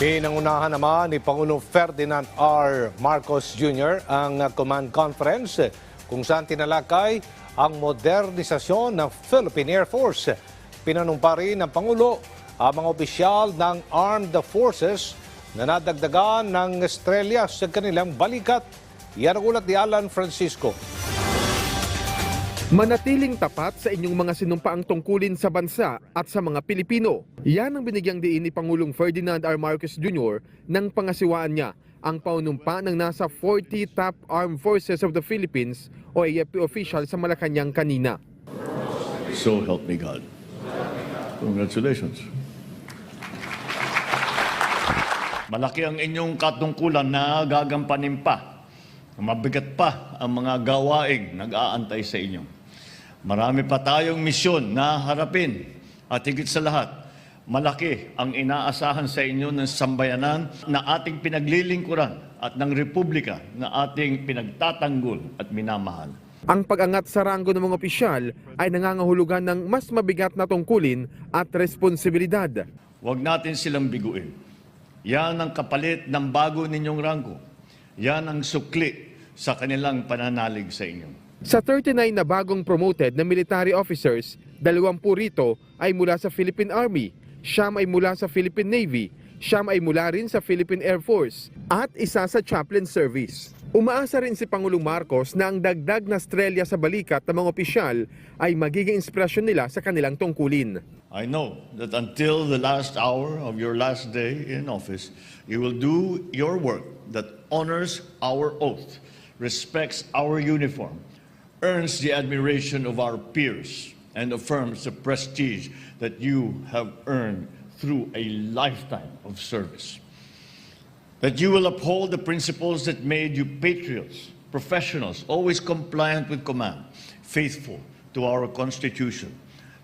Pinangunahan naman ni Pangulong Ferdinand R. Marcos Jr. ang command conference kung saan tinalakay ang modernisasyon ng Philippine Air Force. Pinanumpa rin ng Pangulo ang mga opisyal ng Armed Forces na nadagdagan ng estrelya sa kanilang balikat. Yan ang ulat ni Alan Francisco. Manatiling tapat sa inyong mga sinumpaang tungkulin sa bansa at sa mga Pilipino. Yan ang binigyang diin ni Pangulong Ferdinand R. Marcos Jr. ng pangasiwaan niya ang paunumpa ng nasa 40 top armed forces of the Philippines o AFP official sa Malacanang kanina. So help me God. Congratulations. Malaki ang inyong katungkulan na gagampanin pa. Mabigat pa ang mga gawaing nag-aantay sa inyo. Marami pa tayong misyon na harapin. At higit sa lahat, malaki ang inaasahan sa inyo ng sambayanan na ating pinaglilingkuran at ng republika na ating pinagtatanggol at minamahal. Ang pag-angat sa ranggo ng mga opisyal ay nangangahulugan ng mas mabigat na tungkulin at responsibilidad. Huwag natin silang biguin. Yan ang kapalit ng bago ninyong ranggo. Yan ang sukli sa kanilang pananalig sa inyo. Sa 39 na bagong promoted na military officers, 20 rito ay mula sa Philippine Army, siyam ay mula sa Philippine Navy, siyam ay mula rin sa Philippine Air Force, at isa sa chaplain service. Umaasa rin si Pangulong Marcos na ang dagdag na strelya sa balikat ng mga opisyal ay magiging inspirasyon nila sa kanilang tungkulin. I know that until the last hour of your last day in office, you will do your work that honors our oath, respects our uniform, earns the admiration of our peers, and affirms the prestige that you have earned through a lifetime of service. That you will uphold the principles that made you patriots, professionals, always compliant with command, faithful to our Constitution,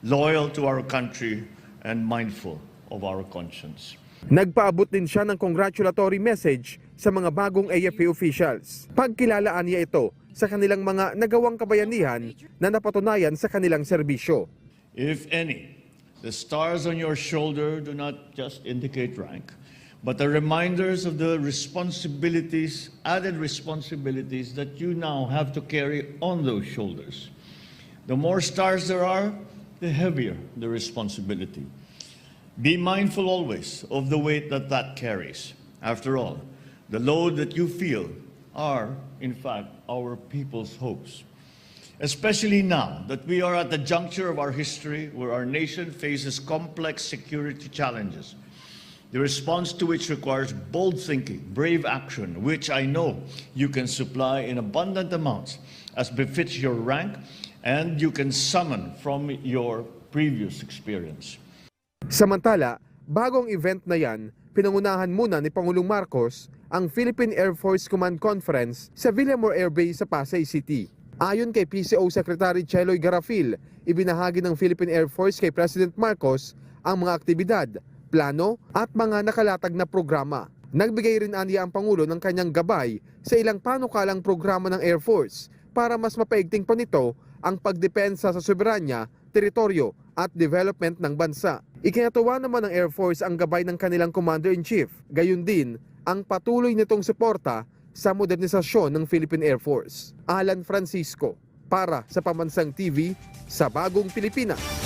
loyal to our country, and mindful of our conscience. Nagpaabot din siya ng congratulatory message sa mga bagong AFP officials. Pagkilalaan niya ito sa kanilang mga nagawang kabayanihan na napatunayan sa kanilang serbisyo. If any, the stars on your shoulder do not just indicate rank, but are reminders of the responsibilities, added responsibilities that you now have to carry on those shoulders. The more stars there are, the heavier the responsibility. Be mindful always of the weight that that carries. After all, the load that you feel are, in fact, our people's hopes. Especially now that we are at the juncture of our history where our nation faces complex security challenges, the response to which requires bold thinking, brave action, which I know you can supply in abundant amounts as befits your rank and you can summon from your previous experience. Samantala, bagong event na yan, pinangunahan muna ni Pangulong Marcos ang Philippine Air Force Command Conference sa Villamor Air Base sa Pasay City. Ayon kay PCO Secretary Cheloy Garafil, ibinahagi ng Philippine Air Force kay President Marcos ang mga aktibidad, plano at mga nakalatag na programa. Nagbigay rin aniya ang Pangulo ng kanyang gabay sa ilang panukalang programa ng Air Force para mas mapaigting pa nito ang pagdepensa sa soberanya, teritoryo at development ng bansa. Ikinatuwa naman ng Air Force ang gabay ng kanilang Commander-in-Chief. Gayun din ang patuloy nitong suporta sa modernisasyon ng Philippine Air Force. Alan Francisco, para sa Pamansang TV sa Bagong Pilipinas.